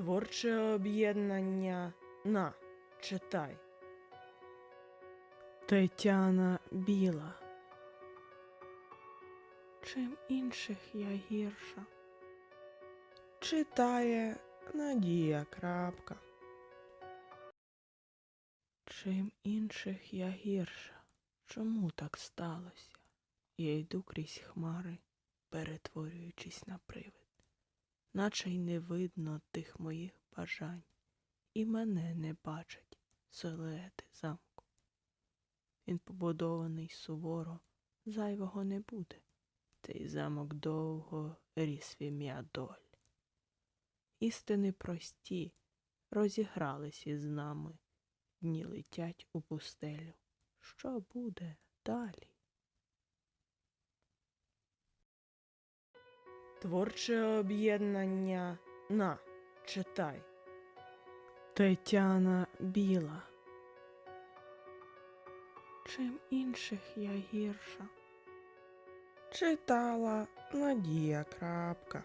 Творче об'єднання на читай. Тетяна Біла. Чим інших я гірша. Читає Надія Крапка. Чим інших я гірша. Чому так сталося? Я йду крізь хмари, перетворюючись на привид наче й не видно тих моїх бажань, і мене не бачать силуети замку. Він побудований суворо, зайвого не буде, цей замок довго ріс в доль. Істини прості розігрались із нами, дні летять у пустелю. Що буде далі? Творче об'єднання на читай. Тетяна Біла. Чим інших я гірша. Читала Надія Крапка.